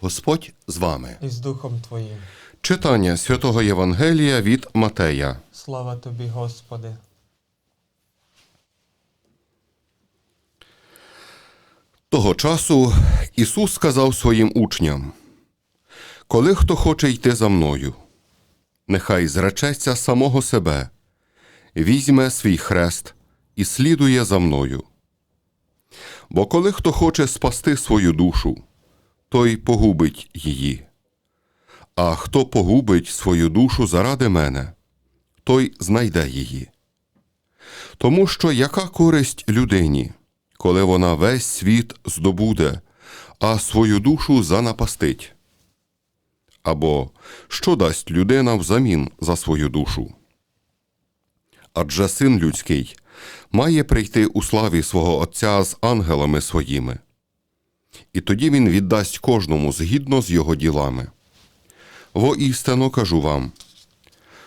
Господь з вами. і з Духом Твоїм. Читання святого Євангелія від Матея. Слава Тобі, Господи. Того часу Ісус сказав своїм учням: Коли хто хоче йти за мною, нехай зречеться самого себе, візьме свій хрест і слідує за мною. Бо коли хто хоче спасти свою душу, той погубить її. А хто погубить свою душу заради мене, той знайде її. Тому що яка користь людині, коли вона весь світ здобуде, а свою душу занапастить? Або що дасть людина взамін за свою душу? Адже син людський має прийти у славі свого Отця з ангелами своїми, і тоді він віддасть кожному згідно з його ділами. Воістину кажу вам,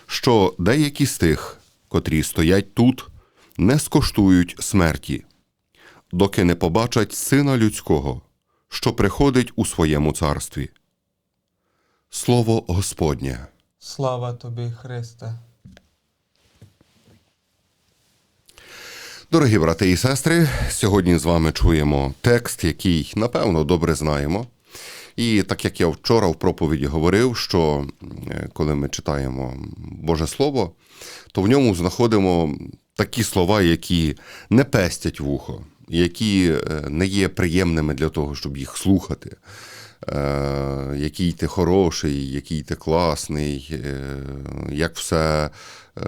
що деякі з тих, котрі стоять тут, не скоштують смерті, доки не побачать Сина Людського, що приходить у своєму царстві. Слово Господнє. Слава Тобі, Христе. Дорогі брати і сестри, сьогодні з вами чуємо текст, який, напевно, добре знаємо. І так як я вчора в проповіді говорив, що коли ми читаємо Боже Слово, то в ньому знаходимо такі слова, які не пестять вухо, які е, не є приємними для того, щоб їх слухати. Е, Який ти хороший, який ти класний, е, як все е,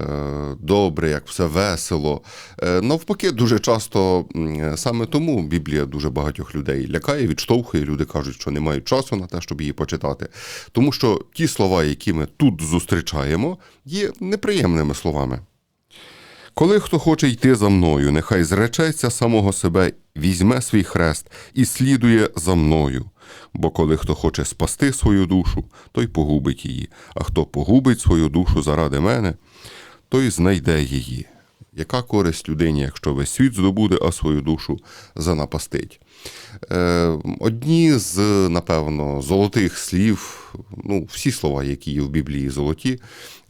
добре, як все весело. Навпаки, дуже часто саме тому Біблія дуже багатьох людей лякає, відштовхує. Люди кажуть, що не мають часу на те, щоб її почитати. Тому що ті слова, які ми тут зустрічаємо, є неприємними словами. Коли хто хоче йти за мною, нехай зречеться самого себе, візьме свій хрест і слідує за мною. Бо коли хто хоче спасти свою душу, той погубить її, а хто погубить свою душу заради мене, той знайде її. Яка користь людині, якщо весь світ здобуде, а свою душу занапастить? Е, одні з, напевно, золотих слів, ну, всі слова, які є в Біблії, золоті,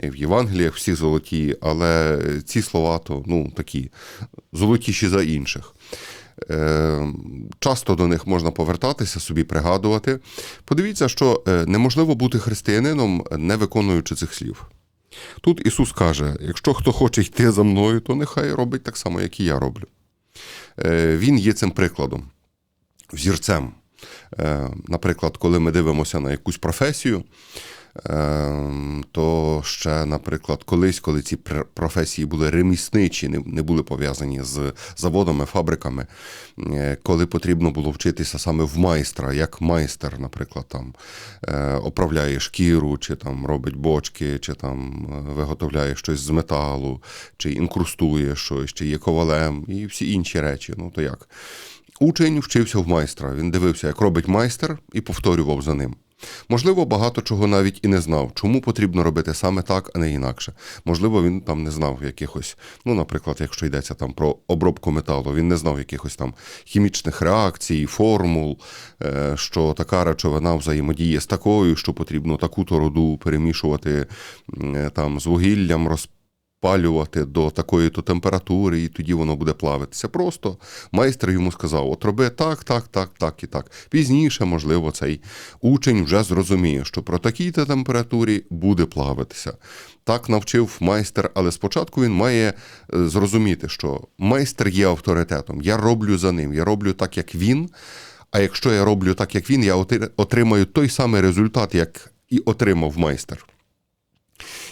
в Євангеліях всі золоті, але ці слова то ну, такі золотіші за інших. Е, Часто до них можна повертатися, собі пригадувати. Подивіться, що е, неможливо бути християнином, не виконуючи цих слів. Тут Ісус каже: якщо хто хоче йти за мною, то нехай робить так само, як і я роблю. Е, Він є цим прикладом, взірцем. Наприклад, коли ми дивимося на якусь професію, то ще, наприклад, колись, коли ці професії були ремісничі, не- не були пов'язані з заводами, фабриками, е, коли потрібно було вчитися саме в майстра, як майстер, наприклад, там е, оправляє шкіру, чи там робить бочки, чи там е, виготовляє щось з металу, чи інкрустує щось, чи є ковалем, і всі інші речі. Ну то як? Учень вчився в майстра. Він дивився, як робить майстер, і повторював за ним. Можливо, багато чого навіть і не знав, чому потрібно робити саме так, а не інакше. Можливо, він там не знав якихось, ну, наприклад, якщо йдеться там про обробку металу, він не знав якихось там хімічних реакцій, формул, е, що така речовина взаємодіє з такою, що потрібно таку-то роду перемішувати е, там з вугіллям, розпалювати до такої-то температури, і тоді воно буде плавитися. Просто майстер йому сказав: от роби так, так, так, так і так. Пізніше, можливо, цей учень вже зрозуміє, що про такій-то температурі буде плавитися. Так навчив майстер, але спочатку він має е, зрозуміти, що майстер є авторитетом. Я роблю за ним, я роблю так, як він. А якщо я роблю так, як він, я отримаю той самий результат, як і отримав майстер.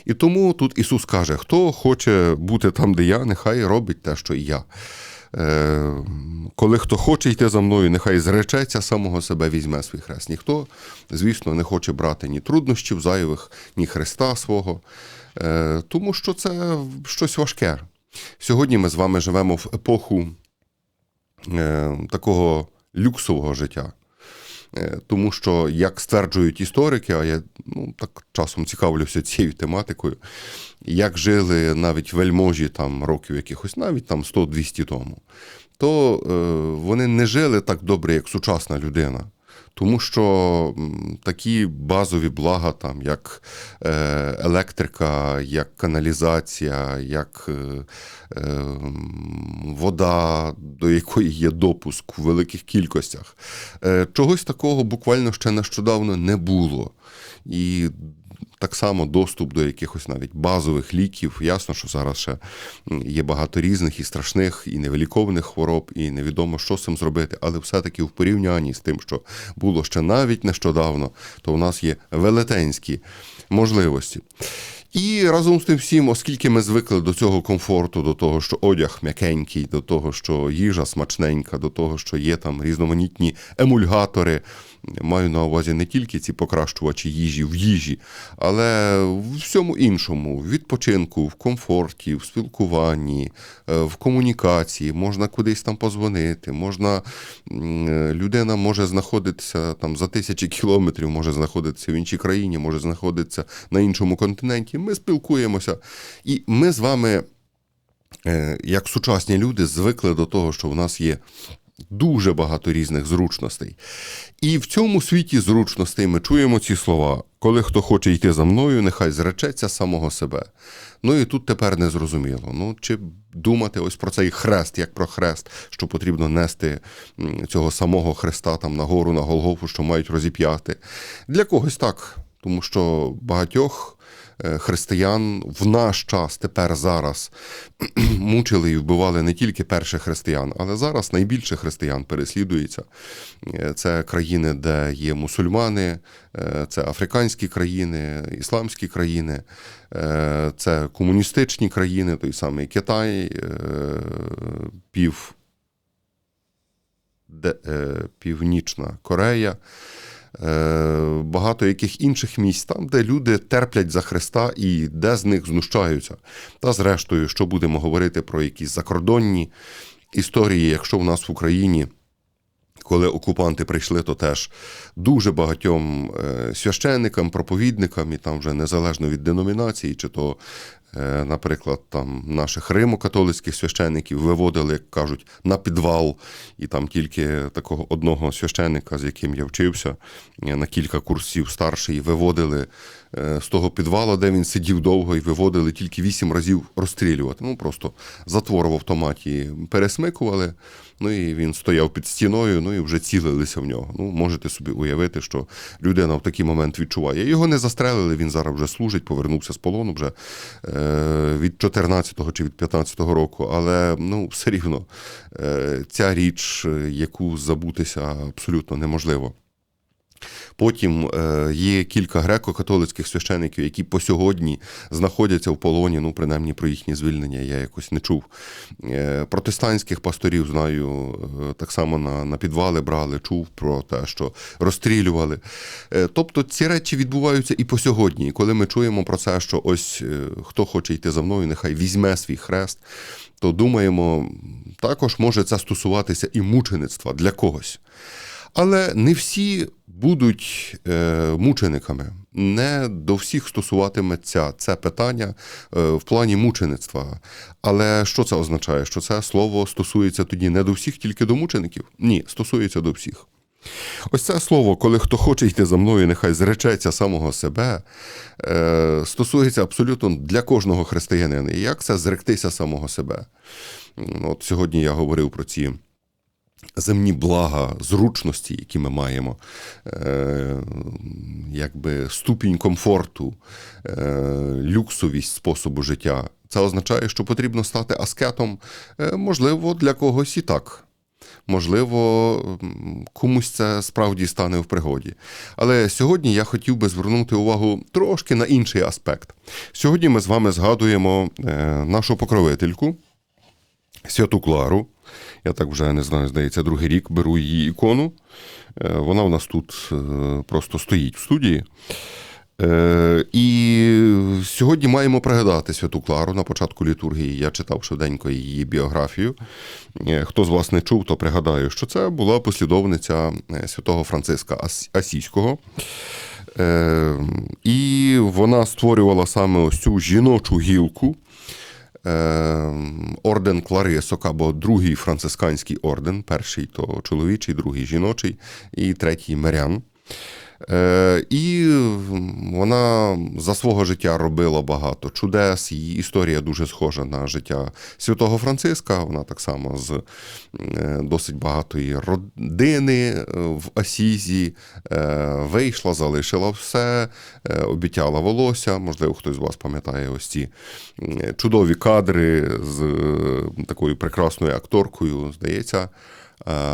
І тому тут Ісус каже: хто хоче бути там, де я, нехай робить те, що і я. Е, коли хто хоче йти за мною, нехай зречеться самого себе, візьме свій хрест. Ніхто, звісно, не хоче брати ні труднощів зайвих, ні Христа свого, е, тому що це щось важке. Сьогодні ми з вами живемо в епоху е, такого люксового життя. Е, Тому що, як стверджують історики, а я ну, так часом цікавлюся цією тематикою, як жили навіть вельможі там років якихось, навіть там 100-200 тому, то е, вони не жили так добре, як сучасна людина. Тому що такі базові блага, там, як е, електрика, як каналізація, як вода, до якої є допуск у великих кількостях, е, чогось такого буквально ще нещодавно не було. І так само доступ до якихось навіть базових ліків. Ясно, що зараз ще є багато різних і страшних, і невиліковних хвороб, і невідомо, що з цим зробити. Але все-таки в порівнянні з тим, що було ще навіть нещодавно, то у нас є велетенські можливості. І разом з тим всім, оскільки ми звикли до цього комфорту, до того, що одяг м'якенький, до того, що їжа смачненька, до того, що є там різноманітні емульгатори. Маю на увазі не тільки ці покращувачі їжі в їжі, але в всьому іншому: в відпочинку, в комфорті, в спілкуванні, е, в комунікації, можна кудись там позвонити, можна людина може знаходитися там за тисячі кілометрів, може знаходитися в іншій країні, може знаходитися на іншому континенті. Ми спілкуємося, і ми з вами, е, як сучасні люди, звикли до того, що в нас є. Дуже багато різних зручностей. І в цьому світі зручностей ми чуємо ці слова: коли хто хоче йти за мною, нехай зречеться самого себе. Ну і тут тепер не зрозуміло. Ну чи думати ось про цей хрест, як про хрест, що потрібно нести цього самого хреста там на гору, на Голгофу, що мають розіп'яти. Для когось так, тому що багатьох християн в наш час, тепер зараз, мучили і вбивали не тільки перших християн, але зараз найбільше християн переслідується. Е, Це країни, де є мусульмани, е, це африканські країни, ісламські країни, е, це комуністичні країни, той самий Китай, е, пів, е, Північна Корея. Е, Багато яких інших місць, там, де люди терплять за Христа і де з них знущаються. Та зрештою, що будемо говорити про якісь закордонні історії, якщо в нас в Україні коли окупанти прийшли, то теж дуже багатьом е, священникам, проповідникам, і там вже незалежно від деномінації, чи то, е, наприклад, там наших римо-католицьких священників виводили, як кажуть, на підвал, і там тільки такого одного священника, з яким я вчився, е, на кілька курсів старший, виводили з того підвала, де він сидів довго, і виводили тільки вісім разів розстрілювати. Ну просто затвор в автоматі пересмикували. Ну і він стояв під стіною, ну і вже цілилися в нього. Ну, можете собі уявити, що людина в такий момент відчуває. Його не застрелили, він зараз вже служить, повернувся з полону вже е, від 14-го чи від 15-го року. Але ну, все рівно е, ця річ, е, яку забутися абсолютно неможливо. Потім е, є кілька греко-католицьких священиків, які по сьогодні знаходяться в полоні. Ну, принаймні про їхнє звільнення я якось не чув. Е, протестантських пасторів знаю, е, так само на, на підвали брали, чув про те, що розстрілювали. Тобто ці речі відбуваються і по сьогодні. І коли ми чуємо про це, що ось хто хоче йти за мною, нехай візьме свій хрест, то думаємо, також може це стосуватися і мучеництва для когось. Але не всі будуть е, мучениками. Не до всіх стосуватиметься це питання е, в плані мучеництва. Але що це означає? Що це слово стосується тоді не до всіх, тільки до мучеників? Ні, стосується до всіх. Ось це слово, коли хто хоче йти за мною, нехай зречеться самого себе, е, стосується абсолютно для кожного християнина. Як це зректися самого себе? От сьогодні я говорив про ці земні блага, зручності, які ми маємо, е, якби ступінь комфорту, е, люксовість способу життя. Це означає, що потрібно стати аскетом, е, можливо, для когось і так. Можливо, комусь це справді стане в пригоді. Але сьогодні я хотів би звернути увагу трошки на інший аспект. Сьогодні ми з вами згадуємо е, нашу покровительку, Святу Клару. Я так вже не знаю, здається, другий рік беру її ікону. Е, Вона у нас тут е, просто стоїть в студії. Е, і сьогодні маємо пригадати святу Клару на початку літургії. Я читав швиденько її біографію. Хто з вас не чув, то пригадаю, що це була послідовниця святого Франциска Асійського. І вона створювала саме ось цю жіночу гілку. Е, орден Кларисок або другий францисканський орден, перший то чоловічий, другий жіночий, і третій мирян. Е, і вона за свого життя робила багато чудес. Її історія дуже схожа на життя святого Франциска. Вона так само з е, досить багатої родини е, в Асізі вийшла, залишила все, обіцяла волосся. Можливо, хтось з вас пам'ятає ось ці чудові кадри з такою прекрасною акторкою, здається.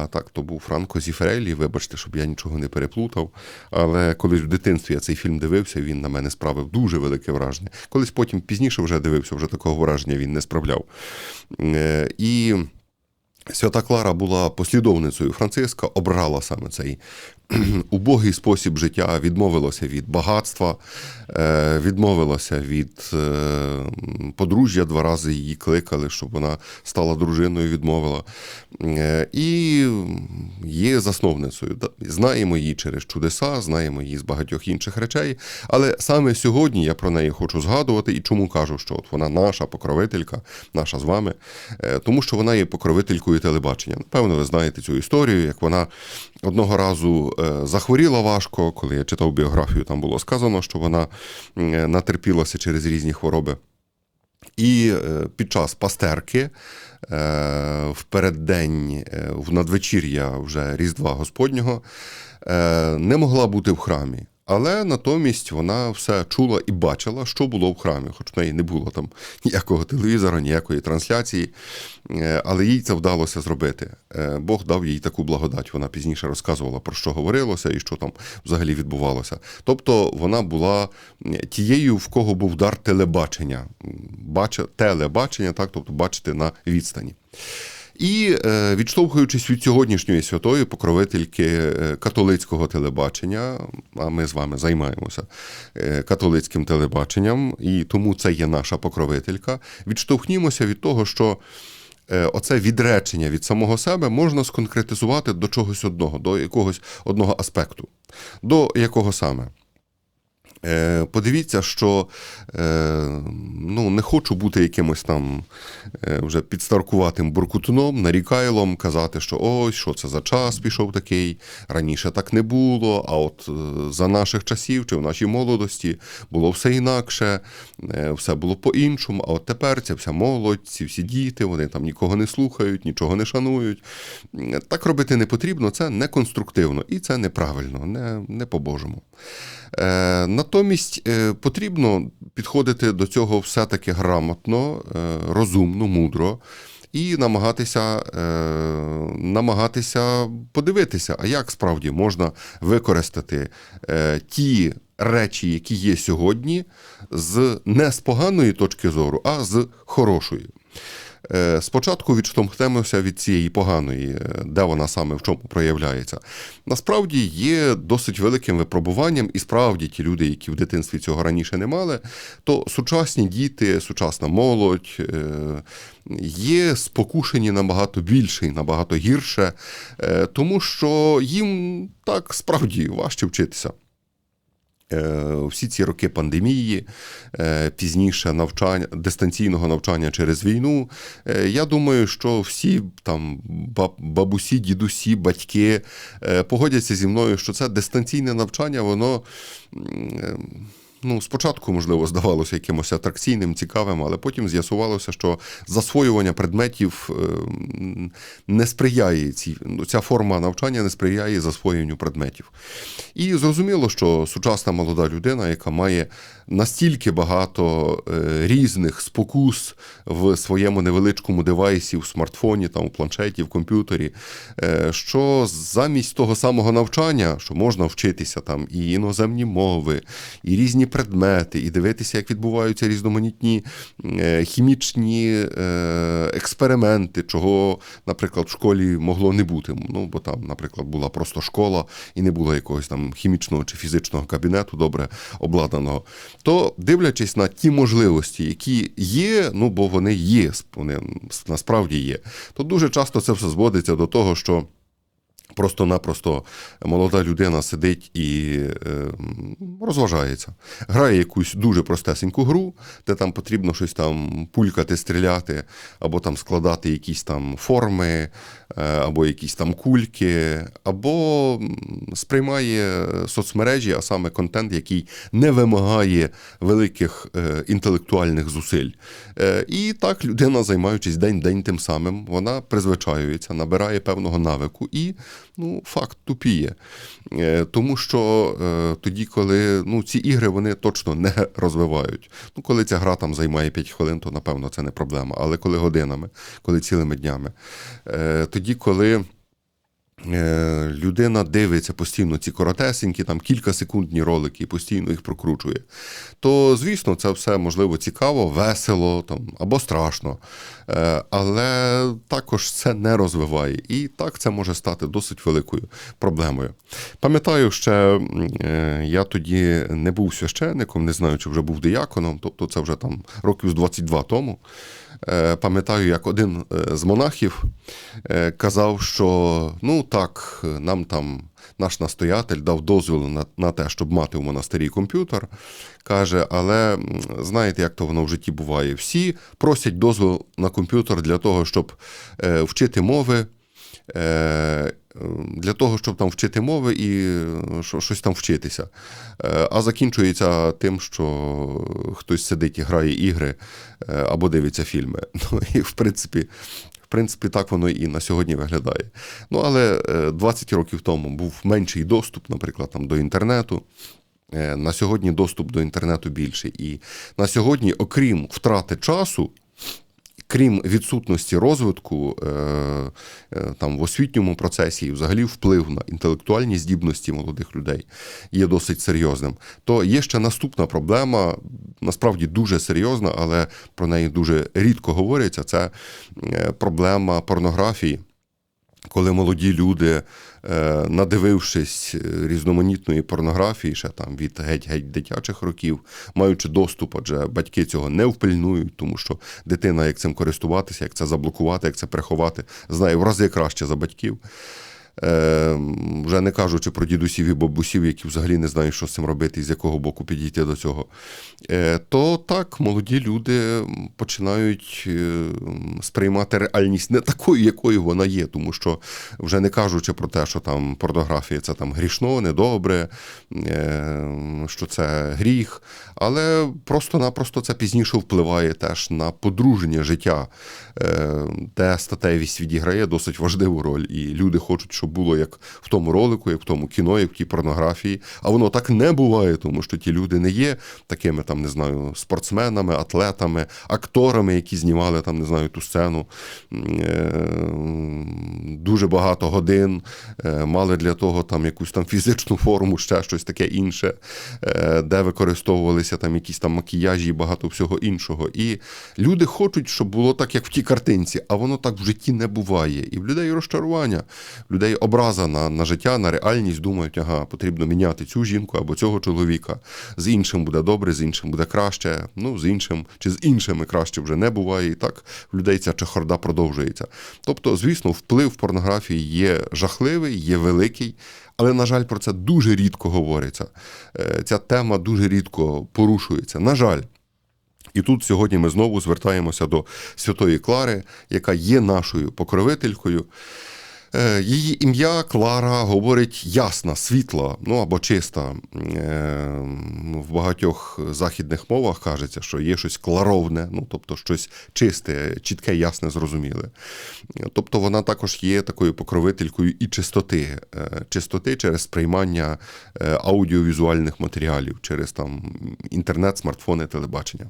Так, то був Франко Зіфрелі, вибачте, щоб я нічого не переплутав. Але колись в дитинстві я цей фільм дивився, він на мене справив дуже велике враження. Колись потім пізніше вже дивився, вже такого враження він не справляв. Е, І Свята Клара була послідовницею Франциска, обрала саме цей убогий спосіб життя, відмовилася від багатства, е, відмовилася від е, подружжя, два рази її кликали, щоб вона стала дружиною, відмовила. Е, І є засновницею. Знаємо її через чудеса, знаємо її з багатьох інших речей. Але саме сьогодні я про неї хочу згадувати і чому кажу, що от вона наша покровителька, наша з вами, тому що вона є покровителькою телебачення. Напевно, ви знаєте цю історію, як вона одного разу захворіла важко, коли я читав біографію, там було сказано, що вона натерпілася через різні хвороби. І е, під час пастерки е, в переддень, е, в надвечір'я вже Різдва Господнього е, не могла бути в храмі. Але натомість вона все чула і бачила, що було в храмі, хоч в неї не було там ніякого телевізора, ніякої трансляції, Е, але їй це вдалося зробити. Е, Бог дав їй таку благодать. Вона пізніше розказувала про що говорилося і що там взагалі відбувалося. Тобто вона була тією, в кого був дар телебачення, М, бача, телебачення, так, тобто бачити на відстані. І е, відштовхуючись від сьогоднішньої святої покровительки е, католицького телебачення, а ми з вами займаємося е, католицьким телебаченням, і тому це є наша покровителька. Відштовхнімося від того, що оце відречення від самого себе можна сконкретизувати до чогось одного, до якогось одного аспекту. До якого саме? Е, Подивіться, що е, ну, не хочу бути якимось там е, вже підстаркуватим буркутуном, нарікайлом, казати, що ось що це за час пішов такий, раніше так не було, а от за наших часів чи в нашій молодості було все інакше, все було по-іншому, а от тепер ця вся молодь, ці всі діти, вони там нікого не слухають, нічого не шанують. Так робити не потрібно, це не конструктивно і це неправильно, не, не по-божому. Е, натомість е, потрібно підходити до цього все-таки грамотно, е, розумно, мудро. І намагатися, намагатися подивитися, а як справді можна використати ті речі, які є сьогодні, з не з поганої точки зору, а з хорошої. Е, Спочатку відштовхнемося від цієї поганої, е, де вона саме в чому проявляється. Насправді є досить великим випробуванням, і справді ті люди, які в дитинстві цього раніше не мали, то сучасні діти, сучасна молодь е, є спокушені набагато більше і набагато гірше, тому що їм так справді важче вчитися. Е, Всі ці роки пандемії, е, пізніше навчання, дистанційного навчання через війну. е, Я думаю, що всі там бабусі, дідусі, батьки погодяться зі мною, що це дистанційне навчання, воно. Ну, спочатку, можливо, здавалося якимось атракційним, цікавим, але потім з'ясувалося, що засвоювання предметів е, не сприяє цій, ну, ця форма навчання не сприяє засвоєнню предметів. І зрозуміло, що сучасна молода людина, яка має настільки багато е, різних спокус в своєму невеличкому девайсі, в смартфоні, там, в планшеті, в комп'ютері, е, що замість того самого навчання, що можна вчитися там і іноземні мови, і різні предмети, і дивитися, як відбуваються різноманітні е, хімічні е, експерименти, чого, наприклад, в школі могло не бути. Ну, бо там, наприклад, була просто школа і не було якогось там хімічного чи фізичного кабінету добре обладнаного. То дивлячись на ті можливості, які є, ну бо вони є, вони насправді є, то дуже часто це все зводиться до того, що. Просто-напросто молода людина сидить і е, розважається. Грає якусь дуже простесеньку гру, де там потрібно щось там пулькати, стріляти, або там складати якісь там форми, е, або якісь там кульки, або сприймає соцмережі, а саме контент, який не вимагає великих е, інтелектуальних зусиль. Е, і так людина, займаючись день-день тим самим, вона призвичаюється, набирає певного навику і ну, факт тупіє. Е, Тому що е, тоді, коли ну, ці ігри вони точно не розвивають. Ну, коли ця гра там займає 5 хвилин, то напевно це не проблема. Але коли годинами, коли цілими днями, е, тоді, коли. Е, Людина дивиться постійно ці коротесенькі, там кількасекундні ролики і постійно їх прокручує. То, звісно, це все можливо цікаво, весело там, або страшно. Е, Але також це не розвиває. І так це може стати досить великою проблемою. Пам'ятаю, ще е, я тоді не був священником, не знаю, чи вже був дияконом, тобто це вже там років з 22 тому. Пам'ятаю, як один з монахів казав, що ну так, нам там наш настоятель дав дозвіл на, на те, щоб мати в монастирі комп'ютер. Каже, але знаєте, як то воно в житті буває? Всі просять дозвіл на комп'ютер для того, щоб е, вчити мови. е, Для того, щоб там вчити мови і е, щось там вчитися. Е, А закінчується тим, що хтось сидить і грає ігри е, або дивиться фільми. Ну і в принципі, в принципі, так воно і на сьогодні виглядає. Ну але е, 20 років тому був менший доступ, наприклад, там до інтернету. На сьогодні доступ до інтернету більший. І на сьогодні, окрім втрати часу, крім відсутності розвитку е, е, там, в освітньому процесі і взагалі вплив на інтелектуальні здібності молодих людей є досить серйозним, то є ще наступна проблема, насправді дуже серйозна, але про неї дуже рідко говориться. Це е, проблема порнографії. Коли молоді люди, е, надивившись е, різноманітної порнографії, ще там від геть-геть дитячих років, маючи доступ, адже батьки цього не впильнують, тому що дитина, як цим користуватися, як це заблокувати, як це приховати, знає в рази краще за батьків. Е, вже не кажучи про дідусів і бабусів, які взагалі не знають, що з цим робити і з якого боку підійти до цього. Е, то так, молоді люди починають е, сприймати реальність не такою, якою вона є, тому що вже не кажучи про те, що там порнографія це там грішно, недобре, що це гріх, але просто-напросто це пізніше впливає теж на подруження життя, де статевість відіграє досить важливу роль, і люди хочуть, щоб було як в тому ролику, як в тому кіно, як в тій порнографії. А воно так не буває, тому що ті люди не є такими там, не знаю, спортсменами, атлетами, акторами, які знімали там, не знаю, ту сцену. Е, Дуже багато годин е, мали для того там якусь там фізичну форму, ще щось таке інше, е, де використовувалися там якісь там макіяжі і багато всього іншого. І люди хочуть, щоб було так, як в тій картинці, а воно так в житті не буває. І в людей розчарування, в людей образа на, на життя, на реальність думають, ага, потрібно міняти цю жінку або цього чоловіка. З іншим буде добре, з іншим буде краще. Ну, з іншим чи з іншими краще вже не буває. І так в людей ця чехарда продовжується. Тобто, звісно, вплив порнографії є жахливий, є великий. Але, на жаль, про це дуже рідко говориться. Е, Ця тема дуже рідко порушується. На жаль. І тут сьогодні ми знову звертаємося до Святої Клари, яка є нашою покровителькою. Е, Її ім'я Клара говорить ясна, світла, ну або чиста. Е, В багатьох західних мовах кажеться, що є щось кларовне, ну тобто щось чисте, чітке, ясне, зрозуміле. Тобто вона також є такою покровителькою і чистоти, Е, чистоти через сприймання аудіовізуальних матеріалів, через там інтернет, смартфони, телебачення.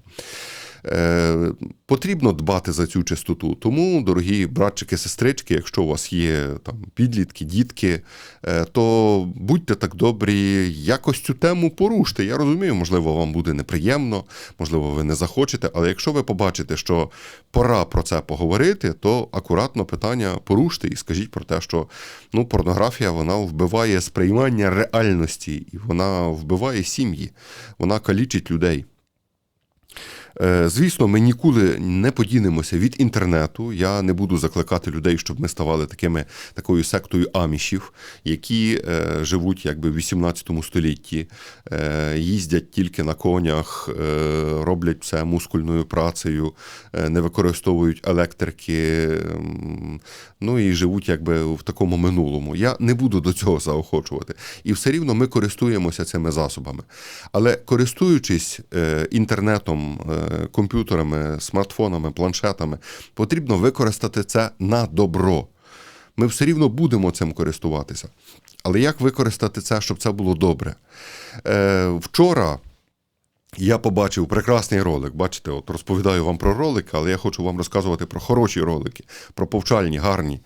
Е, потрібно дбати за цю чистоту. Тому, дорогі братчики, сестрички, якщо у вас є там підлітки, дітки, е, то будьте так добрі, якось цю тему поруште. Я розумію, можливо, вам буде неприємно, можливо, ви не захочете, але якщо ви побачите, що пора про це поговорити, то акуратно питання поруште і скажіть про те, що ну, порнографія вона вбиває сприймання реальності, і вона вбиває сім'ї, вона калічить людей. Е, Звісно, ми ніколи не подінемося від інтернету. Я не буду закликати людей, щоб ми ставали такими такою сектою амішів, які е, живуть якби в 18 столітті, е, їздять тільки на конях, е, роблять все мускульною працею, е, не використовують електрики, м, ну і живуть якби в такому минулому. Я не буду до цього заохочувати. І все рівно ми користуємося цими засобами. Але користуючись е, інтернетом, е, комп'ютерами, смартфонами, планшетами, потрібно використати це на добро. Ми все рівно будемо цим користуватися. Але як використати це, щоб це було добре? Е, вчора я побачив прекрасний ролик. Бачите, от розповідаю вам про ролики, але я хочу вам розказувати про хороші ролики, про повчальні, гарні.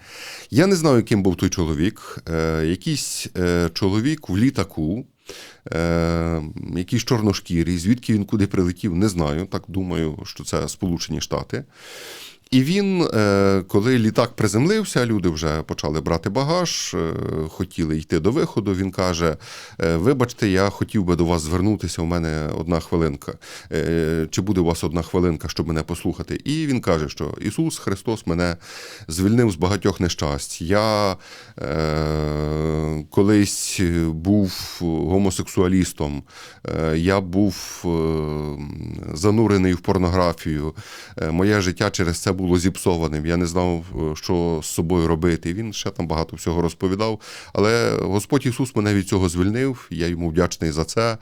Я не знаю, яким був той чоловік. Е, якийсь е, чоловік в літаку, е, якийсь чорношкірий, звідки він куди прилетів, не знаю. Так думаю, що це Сполучені Штати. І він, е, коли літак приземлився, люди вже почали брати багаж, е, хотіли йти до виходу. Він каже: е, Вибачте, я хотів би до вас звернутися. У мене одна хвилинка. Чи буде у вас одна хвилинка, щоб мене послухати? І він каже, що Ісус Христос мене звільнив з багатьох нещасть. Я е, колись був гомосексуалістом, я був занурений в порнографію. Моє життя через це було зіпсованим. Я не знав, е, що з собою робити. Він ще там багато всього розповідав. Але Господь Ісус мене від цього звільнив. Я йому вдячний за це.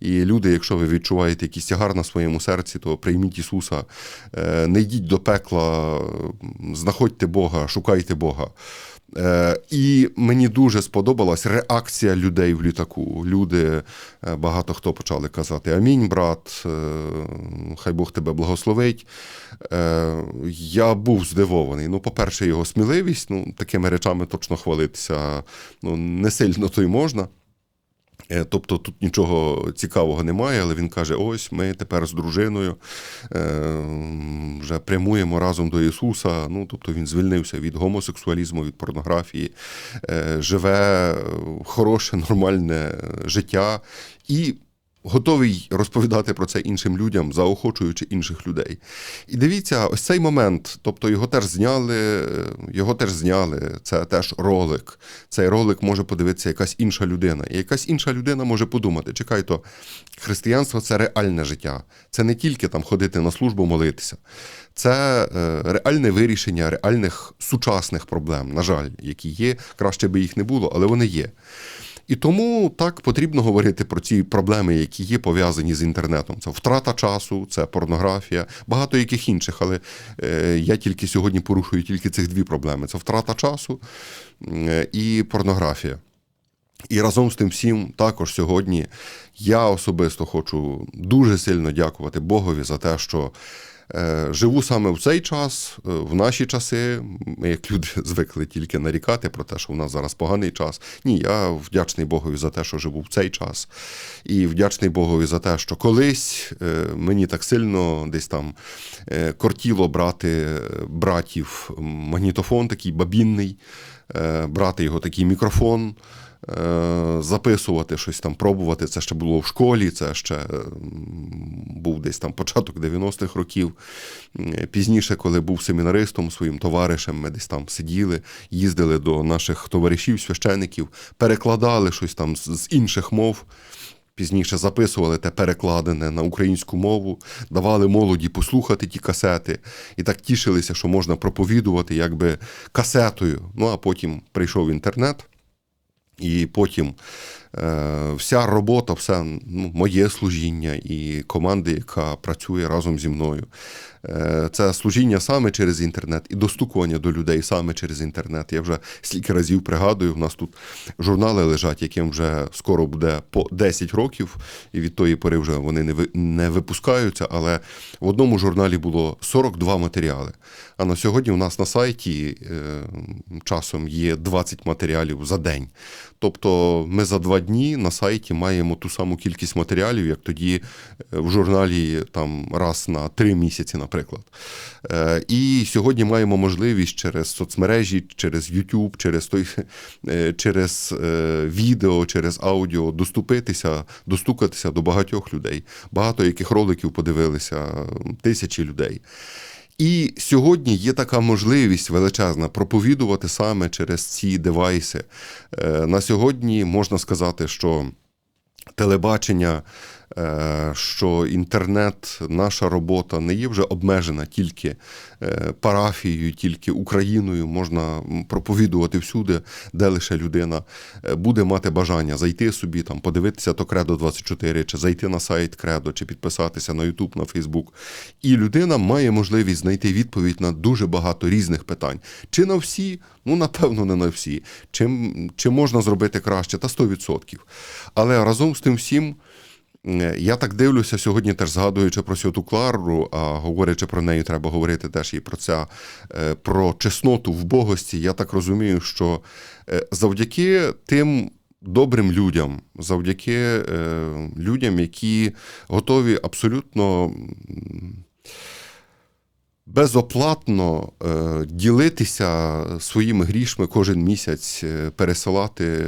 І люди, якщо ви відчуваєте якийсь тягар на своєму серці, то прийміть Ісуса, Е, не йдіть до пекла, знаходьте Бога, шукайте Бога. Е, І мені дуже сподобалась реакція людей в літаку. Люди, е, багато хто почали казати Амінь, брат, е, хай Бог тебе благословить. Я був здивований. Ну, по-перше, його сміливість, ну, такими речами точно хвалитися ну, не сильно то й можна. Е, Тобто тут нічого цікавого немає, але він каже: ось ми тепер з дружиною е, вже прямуємо разом до Ісуса. Ну, тобто він звільнився від гомосексуалізму, від порнографії, е, живе хороше, нормальне життя і готовий розповідати про це іншим людям, заохочуючи інших людей. І дивіться, ось цей момент, тобто його теж зняли, е, його теж зняли. Це теж ролик. Цей ролик може подивитися якась інша людина. І якась інша людина може подумати: чекай, то християнство це реальне життя. Це не тільки там ходити на службу, молитися. Це е, реальне вирішення реальних сучасних проблем, на жаль, які є. Краще би їх не було, але вони є. І тому так потрібно говорити про ці проблеми, які є пов'язані з інтернетом. Це втрата часу, це порнографія, багато яких інших. Але е, я тільки сьогодні порушую тільки цих дві проблеми: це втрата часу е, і порнографія. І разом з тим всім також сьогодні я особисто хочу дуже сильно дякувати Богові за те, що живу саме в цей час, е, в наші часи. Ми, як люди, звикли тільки нарікати про те, що в нас зараз поганий час. Ні, я вдячний Богові за те, що живу в цей час. І вдячний Богові за те, що колись е, мені так сильно десь там е, кортіло брати е, братів магнітофон такий бабінний, е, брати його такий мікрофон е, записувати щось там, пробувати. Це ще було в школі, це ще е, був десь там початок 90-х років. Е, Пізніше, коли був семінаристом своїм товаришем, ми десь там сиділи, їздили до наших товаришів, священиків, перекладали щось там з інших мов. Пізніше записували те перекладене на українську мову, давали молоді послухати ті касети, і так тішилися, що можна проповідувати якби касетою. Ну а потім прийшов інтернет, і потім Е, Вся робота, все ну, моє служіння і команди, яка працює разом зі мною. Е, Це служіння саме через інтернет і достукування до людей саме через інтернет. Я вже стільки разів пригадую, в нас тут журнали лежать, яким вже скоро буде по 10 років, і від тої пори вже вони не ви- не випускаються. Але в одному журналі було 42 матеріали. А на сьогодні у нас на сайті е, часом є 20 матеріалів за день. Тобто ми за два дні на сайті маємо ту саму кількість матеріалів, як тоді е, в журналі там раз на три місяці, наприклад. Е, І сьогодні маємо можливість через соцмережі, через YouTube, через той, е, через відео, через аудіо доступитися, достукатися до багатьох людей. Багато яких роликів подивилися, тисячі людей. І сьогодні є така можливість величезна проповідувати саме через ці девайси. Е, На сьогодні можна сказати, що телебачення, що інтернет, наша робота не є вже обмежена тільки е, парафією, тільки Україною. Можна проповідувати всюди, де лише людина е, буде мати бажання зайти собі, там, подивитися то Кредо 24, чи зайти на сайт Кредо, чи підписатися на YouTube, на Facebook. І людина має можливість знайти відповідь на дуже багато різних питань. Чи на всі? Ну, напевно, не на всі. Чи, чи можна зробити краще? Та 100%. Але разом з тим всім. Е, Я так дивлюся сьогодні, теж згадуючи про Святу Клару, а говорячи про неї, треба говорити теж і про це, про чесноту в богості. Я так розумію, що е, завдяки тим добрим людям, завдяки е, людям, які готові абсолютно. Безоплатно е, ділитися своїми грішми кожен місяць, е, пересилати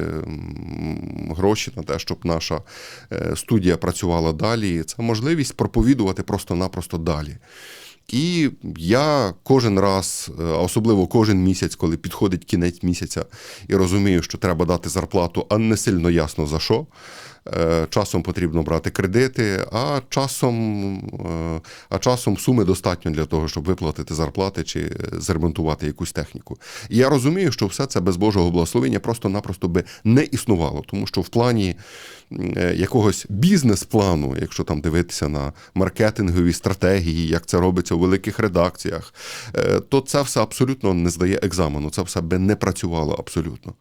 гроші на те, щоб наша е, студія працювала далі. Це можливість проповідувати просто-напросто далі. І я кожен раз, особливо кожен місяць, коли підходить кінець місяця, і розумію, що треба дати зарплату, а не сильно ясно за що. Е, Часом потрібно брати кредити, а часом, е, а часом суми достатньо для того, щоб виплатити зарплати чи зремонтувати якусь техніку. І я розумію, що все це без Божого благословення просто-напросто би не існувало, тому що в плані е, якогось бізнес-плану, якщо там дивитися на маркетингові стратегії, як це робиться у великих редакціях, то це все абсолютно не здає екзамену, це все би не працювало абсолютно.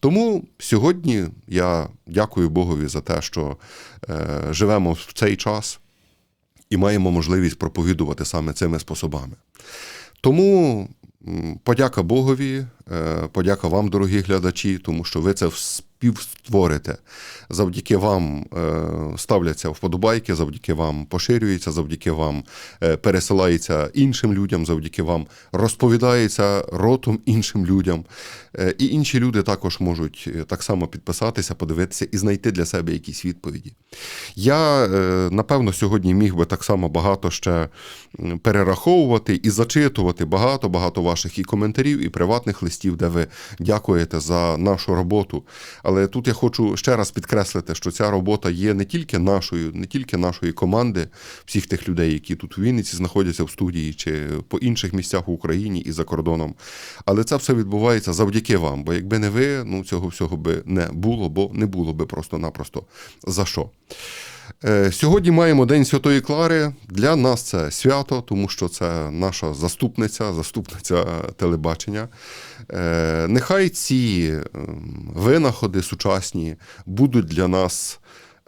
Тому сьогодні я дякую Богові за те, що е, живемо в цей час і маємо можливість проповідувати саме цими способами. Тому подяка Богові, подяка вам, дорогі глядачі, тому що ви це співстворите. Завдяки вам е, ставляться вподобайки, завдяки вам поширюється, завдяки вам е, пересилається іншим людям, завдяки вам розповідається ротом іншим людям. Е, І інші люди також можуть е, так само підписатися, подивитися і знайти для себе якісь відповіді. Я, е, напевно, сьогодні міг би так само багато ще перераховувати і зачитувати багато-багато ваших і коментарів, і приватних листів, де ви дякуєте за нашу роботу. Але тут я хочу ще раз підкреслити, що ця робота є не тільки нашою, не тільки нашої команди, всіх тих людей, які тут у Вінниці знаходяться в студії чи по інших місцях в Україні і за кордоном. Але це все відбувається завдяки вам. Бо якби не ви, ну цього всього би не було, бо не було би просто-напросто за що. Е, Сьогодні маємо День Святої Клари. Для нас це свято, тому що це наша заступниця, заступниця телебачення. Е, Нехай ці ем, винаходи сучасні будуть для нас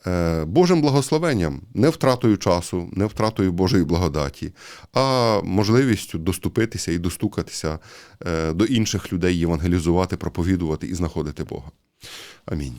е, Божим благословенням, не втратою часу, не втратою Божої благодаті, а можливістю доступитися і достукатися до інших людей, євангелізувати, проповідувати і знаходити Бога. Амінь.